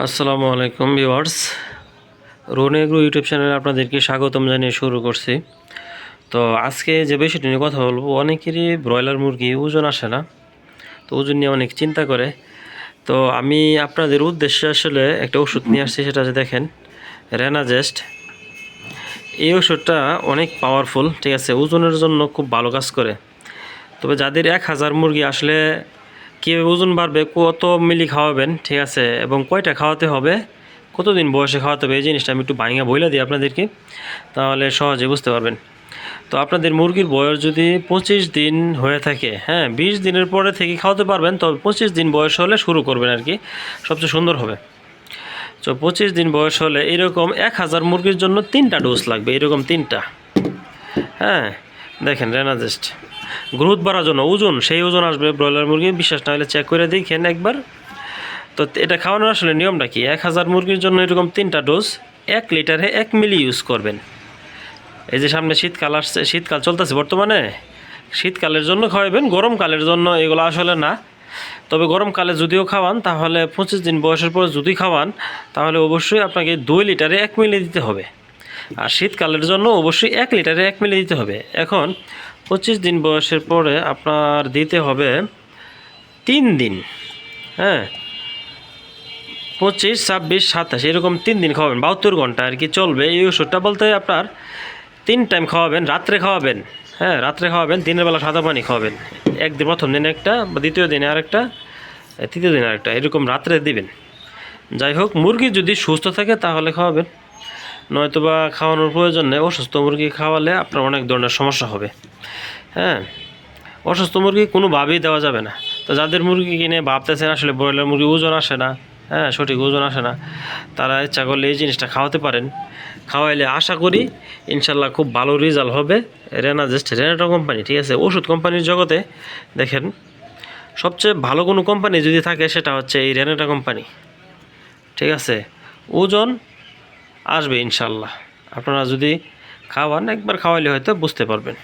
আসসালামু আলাইকুম viewers. রোনেগ্রো YouTube চ্যানেলে আপনাদেরকে স্বাগতম জানিয়ে শুরু করছি। তো আজকে যে বিষয়টি নিয়ে কথা বলব, অনেকেরই ব্রয়লার মুরগি ওজন আসে না, তো ওজন নিয়ে অনেক চিন্তা করে। তো আমি আপনাদের উদ্দেশ্যে আসলে একটা ওষুধ নিয়ে আসছি, সেটা যে দেখেন রেনাজেস্ট এই ওষুধটা অনেক পাওয়ারফুল ঠিক আছে, ওজনের জন্য খুব ভালো কাজ করে। তবে যাদের এক হাজার মুরগি আসলে কীভাবে ওজন বাড়বে, কত মিলি খাওয়াবেন, ঠিক আছে, এবং কয়টা খাওয়াতে হবে, কতদিন বয়সে খাওয়াতে হবে, এই জিনিসটা আমি একটু ভাঙা বইলা দিই আপনাদেরকে, তাহলে সহজে বুঝতে পারবেন। তো আপনাদের মুরগির বয়স যদি পঁচিশ দিন হয়ে থাকে হ্যাঁ বিশ দিনের পরে থেকে খাওয়াতে পারবেন তবে পঁচিশ দিন বয়স হলে শুরু করবেন আর কি, সবচেয়ে সুন্দর হবে। তো পঁচিশ দিন বয়স হলে এরকম এক হাজার মুরগির জন্য তিনটা ডোজ লাগবে, এরকম তিনটা। হ্যাঁ দেখেন রেনাজেস্ট গ্রোথ বাড়ার জন্য ওজন, সেই ওজন আসবে, ব্রয়লার মুরগি, বিশ্বাস না হলে চেক করে দেখেন একবার। তো এটা খাওয়ানোর আসলে নিয়মটা কি? এক হাজার মুরগির জন্য এরকম তিনটা ডোজ এক লিটারে এক মিলি ইউজ করবেন। এই যে সামনে শীতকাল আসছে, শীতকাল চলতেছে বর্তমানে। শীতকালের জন্য খাওয়াবেন, গরমকালের জন্য এগুলো আসলে না। তবে গরমকালে যদিও খাওয়ান, তাহলে পঁচিশ দিন বয়সের পর যদি খাওয়ান, তাহলে অবশ্যই আপনাকে দুই লিটারে এক মিলি দিতে হবে। আর শীতকালের জন্য অবশ্যই এক লিটারে এক মিলি দিতে হবে। এখন পঁচিশ দিন বয়সের পরে আপনার দিতে হবে তিন দিন। হ্যাঁ? পঁচিশ, ছাব্বিশ, সাতাশ, এরকম তিন দিন খাওয়াবেন, বাহাত্তর ঘণ্টা আর কি চলবে। এই ওষুধটা বলতে আপনার তিন টাইম খাওয়াবেন, রাত্রে খাওয়াবেন। হ্যাঁ রাত্রে খাওয়াবেন, দিনের বেলা সাদা পানি খাওয়াবেন। একদিন প্রথম দিনে একটা, বা দ্বিতীয় দিনে আরেকটা তৃতীয় দিনে আরেকটা, এরকম রাত্রে দিবেন। যাই হোক, মুরগি যদি সুস্থ থাকে তাহলে খাওয়াবেন। নয়তোবা খাওয়ানোর প্রয়োজন নেই। অসুস্থ মুরগি খাওয়ালে আপনার অনেক ধরনের সমস্যা হবে। হ্যাঁ? অসুস্থ মুরগি কোনোভাবেই দেওয়া যাবে না। তো যাদের মুরগি কিনে ভাবতেছেন আসলে ব্রয়লার মুরগি ওজন আসে না হ্যাঁ সঠিক ওজন আসে না, তারা ইচ্ছা করলে এই জিনিসটা খাওয়াতে পারেন। খাওয়াইলে আশা করি ইনশাল্লাহ খুব ভালো রেজাল্ট হবে। রেনা জাস্ট রেনাটো কোম্পানি ঠিক আছে? ওষুধ কোম্পানির জগতে দেখেন, সবচেয়ে ভালো কোনো কোম্পানি যদি থাকে সেটা হচ্ছে এই রেনাটা কোম্পানি ঠিক আছে? ওজন আসবে ইনশাল্লাহ। আপনারা যদি খাওয়ান একবার খাওয়াইলে হয়তো বুঝতে পারবেন।